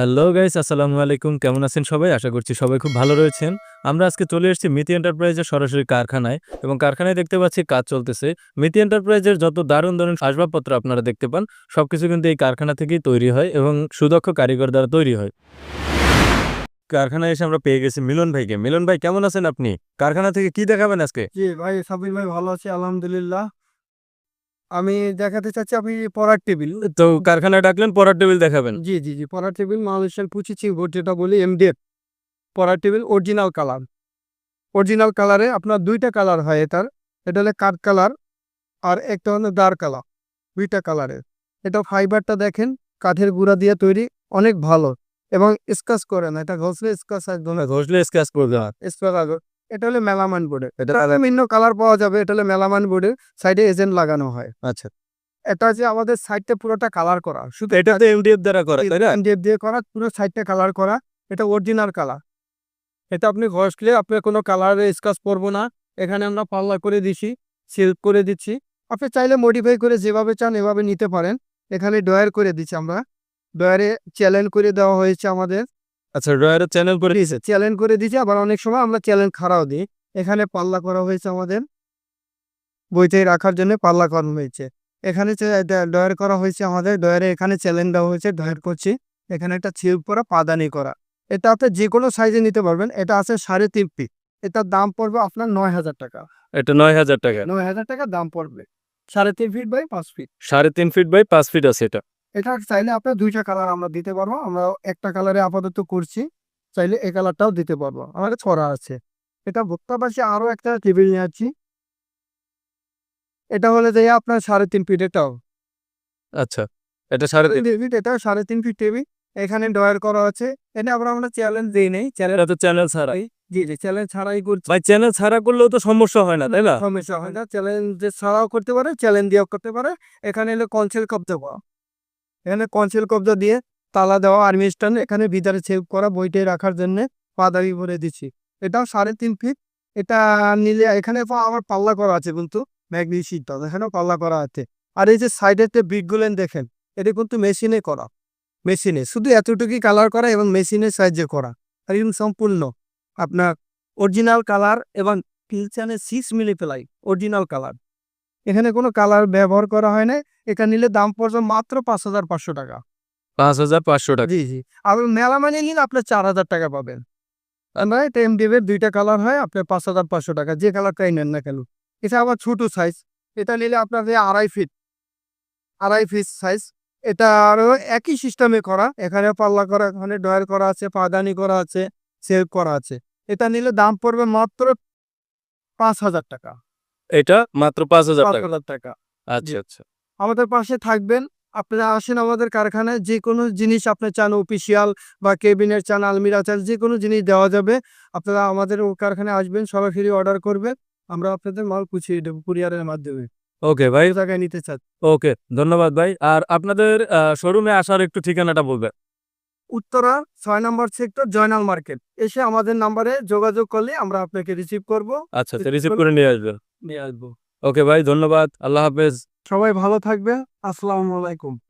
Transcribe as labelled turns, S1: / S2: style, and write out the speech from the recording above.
S1: Hello guys আসসালামু আলাইকুম। কেমন আছেন সবাই? আশা করছি সবাই খুব ভালো রয়েছেন। আমরা আজকে চলে এসেছি মিতি এন্টারপ্রাইজের সরাসরি কারখানায় এবং কারখানায় দেখতে পাচ্ছি কাজ চলতেছে। মিতি এন্টারপ্রাইজের যত দারুণ দারুণ আসবাবপত্র আপনারা দেখতে পান, সবকিছু কিন্তু এই কারখানা থেকেই তৈরি হয় এবং সুদক্ষ কারিগর দ্বারা তৈরি হয়। কারখানায় এসে আমরা পেয়ে গেছি মিলন ভাইকে। মিলন ভাই, কেমন আছেন আপনি? কারখানা থেকে কি দেখাবেন আজকে?
S2: জি ভাই, সাবির ভাই ভালো আছি, আলহামদুলিল্লাহ। আমি দেখাতে চাচ্ছি আপনি পড়ার টেবিল।
S1: তো কারখানায় ডাকলেন পড়ার টেবিল দেখাবেন।
S2: জি জি জি পড়ার টেবিল মালয়েশিয়ান পুচিচি বোর্ড যেটা বলি এমডিএফ পড়ার টেবিল অরিজিনাল কালার অরিজিনাল কালারে আপনার দুইটা কালার হয় এটার। এটা হলো কাঠ কালার আর একটা হলো ডার্ক কালার দুইটা কালারের এটা ফাইবারটা দেখেন কাঠের গুঁড়া দিয়ে তৈরি অনেক ভালো। এবং স্কাচ করে না এটা ঘষলে স্কাচ একদম
S1: ঘষলে স্ক্যাচ করবে
S2: স্কোয়ার আগে এটা হলো মেলামান বোর্ডে।
S1: এটা
S2: বিভিন্ন কালার পাওয়া যাবে এটা হলো মেলামান বোর্ডের সাইডে এজেন্ট লাগানো হয়।
S1: আচ্ছা।
S2: এটা যে আমাদের সাইডটা পুরোটা কালার করা। শুধু
S1: এটা তো এমডিএফ দ্বারা করা তাই না?
S2: MDF দিয়ে করা পুরো সাইডটা কালার করা এটা অরিজিনাল কালার। এটা আপনি ঘষলে আপনার কোনো কালারে স্কাচ পড়ব না। এখানে আমরা পাল্লা করে দিছি সিল্ক করে দিচ্ছি। আপনি চাইলে মডিফাই করে যেভাবে চান এভাবে নিতে পারেন। এখানে ডয়ার করে দিচ্ছি আমরা। ডয়ারে চ্যালেঞ্জ করে দেওয়া হয়েছে আমাদের।
S1: আচ্ছা রয়্যাল চ্যানেল করে দিয়েছে।
S2: চ্যালেঞ্জ করে দিচ্ছি আবার অনেক সময় আমরা চ্যালেঞ্জ খাড়াও দিই। এখানে পাল্লা করা হয়েছে আমাদের। বইটাই রাখার জন্য পাল্লা করা হয়েছে। এখানে ডয়ার করা হয়েছে আমাদের ডয়ারে এখানে চ্যালেঞ্জ দেওয়া হয়েছে ডয়ার করছি। এখানে একটা ছিপ করা পাদানি করা। এটা আপনি যে কোনো সাইজে নিতে পারবেন। এটা আছে সাড়ে তিন ফিট এটার দাম পড়বে আপনার নয় হাজার টাকা।
S1: এটা নয় হাজার টাকা।
S2: নয় হাজার টাকা দাম পড়বে। সাড়ে তিন ফিট বাই পাঁচ ফিট
S1: সাড়ে তিন ফিট বাই পাঁচ ফিট আছে এটা।
S2: এটা চাইলে আপনার দুইটা কালার আমরা দিতে পারব। আমরা একটা কালারে আপাতত করছি চাইলে এ কালারটাও দিতে পারব। আমাদের ছড়া আছে। এটা ভোক্তা পাশে আরও একটা টেবিল নিয়ে আছি এটা হলে যে আপনার সাড়ে তিন ফিট এটাও।
S1: আচ্ছা এটা সাড়ে তিন
S2: ফিট এটাও সাড়ে তিন ফিট টেবিল এখানে ডয়ার করা আছে। এটা আবার আমরা চ্যালেঞ্জ দিই নেই। চ্যালেঞ্জ
S1: এটা তো চ্যানেল ছাড়া
S2: জি জি চ্যালেঞ্জ ছাড়াই করছি।
S1: ভাই চ্যানেল ছাড়া করলেও তো সমস্যা হয় না তাই না?
S2: সমস্যা হয় না। চ্যালেঞ্জ ছাড়াও করতে পারে চ্যালেঞ্জ দিয়েও করতে পারে। এখানে এলো কনসেল কবজা পাওয়া এখানে কনসেল কবজা দিয়ে তালা দেওয়া আর্মি স্ট্যান্ড এখানে ভিতরে সেভ করা বইটাই রাখার জন্য পাদারি ভরে দিচ্ছি। এটাও সাড়ে তিন ফিট। এটা নিলে এখানে আবার পাল্লা করা আছে কিন্তু ম্যাগনি শীটটা এখানেও পাল্লা করা আছে। আর এই যে সাইডের যে বিটগুলেন দেখেন, এটা কিন্তু মেশিনে করা। মেশিনে, শুধু এতটুকুই কালার করা এবং মেশিনের সাহায্যে করা। আর একদম সম্পূর্ণ আপনার অরিজিনাল কালার এবং ফিলচানের সিক্স মিলি ফেলাই, অরিজিনাল কালার। এখানে কোনো কালার ব্যবহার করা হয় না এটা নিলে দাম পড়বে মাত্র পাঁচ হাজার পাঁচশো টাকা।
S1: পাঁচ হাজার পাঁচশো টাকা।
S2: জি জি। আর মেলা মানে নিলে আপনার চার হাজার টাকা পাবেন। আমরা এটা এমডিএফ এর দুইটা কালার হয় আপনার পাঁচ হাজার পাঁচশো টাকা যে কালারটাই নেন না কেন। এটা আবার ছোট সাইজ এটা নিলে আপনার যে আড়াই ফিট আড়াই ফিট সাইজ এটা আরও একই সিস্টেমে করা। এখানে পাল্লা করা এখানে ডয়ার করা আছে পাদানি করা আছে সেভ করা আছে। এটা নিলে দাম পড়বে মাত্র পাঁচ হাজার টাকা।
S1: এটা মাত্র পাঁচ হাজার
S2: পাঁচ
S1: টাকা। আচ্ছা আচ্ছা।
S2: আমাদের পাশে থাকবেন। আপনারা আসেন আমাদের কারখানায়। যে কোনো জিনিস আপনি চান অফিসিয়াল বা কেবিনের চান আলমিরা চান যে কোনো জিনিস দেওয়া যাবে। আপনারা আমাদের কারখানায় আসবেন সরাসরি অর্ডার করবেন। আমরা আপনাদের মাল পুছিয়ে দেবো কুরিয়ারের মাধ্যমে।
S1: ওকে ভাই।
S2: জায়গায় নিতে চান
S1: ওকে ধন্যবাদ ভাই। আর আপনাদের শোরুমে আসার একটু ঠিকানাটা বলবেন।
S2: উত্তরা ছয় নম্বর সেক্টর জয়নাল মার্কেট। এসে আমাদের নাম্বারে যোগাযোগ করলে আমরা আপনাকে রিসিভ করব।
S1: আচ্ছা রিসিভ করে নিয়ে আসবেন?
S2: নিয়ে আসব।
S1: ওকে ভাই ধন্যবাদ। আল্লাহ হাফেজ।
S2: সবাই ভালো থাকবে আসসালামু আলাইকুম।